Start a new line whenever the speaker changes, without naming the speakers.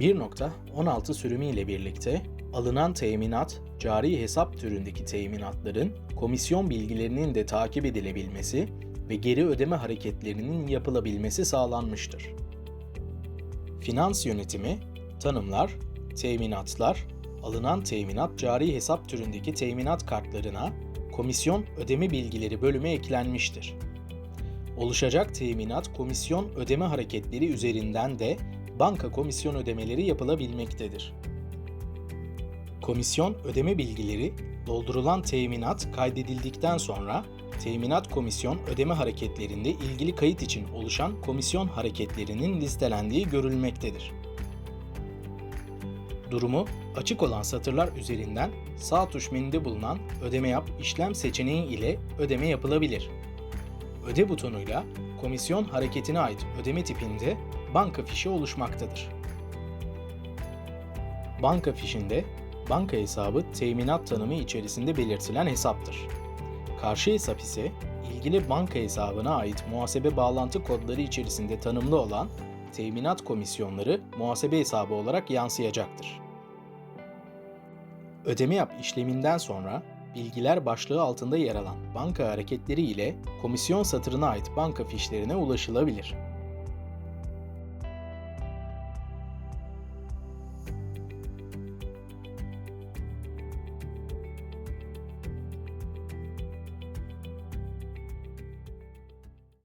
1.16 sürümü ile birlikte alınan teminat, cari hesap türündeki teminatların komisyon bilgilerinin de takip edilebilmesi ve geri ödeme hareketlerinin yapılabilmesi sağlanmıştır. Finans yönetimi, tanımlar, teminatlar, alınan teminat cari hesap türündeki teminat kartlarına komisyon ödeme bilgileri bölümü eklenmiştir. Oluşacak teminat komisyon ödeme hareketleri üzerinden de banka komisyon ödemeleri yapılabilmektedir. Komisyon ödeme bilgileri doldurulan teminat kaydedildikten sonra teminat komisyon ödeme hareketlerinde ilgili kayıt için oluşan komisyon hareketlerinin listelendiği görülmektedir. Durumu açık olan satırlar üzerinden sağ tuş menüde bulunan ödeme yap işlem seçeneği ile ödeme yapılabilir. Öde butonuyla komisyon hareketine ait ödeme tipinde banka fişi oluşmaktadır. Banka fişinde banka hesabı teminat tanımı içerisinde belirtilen hesaptır. Karşı hesap ise ilgili banka hesabına ait muhasebe bağlantı kodları içerisinde tanımlı olan teminat komisyonları muhasebe hesabı olarak yansıyacaktır. Ödeme yap işleminden sonra bilgiler başlığı altında yer alan banka hareketleri ile komisyon satırına ait banka fişlerine ulaşılabilir.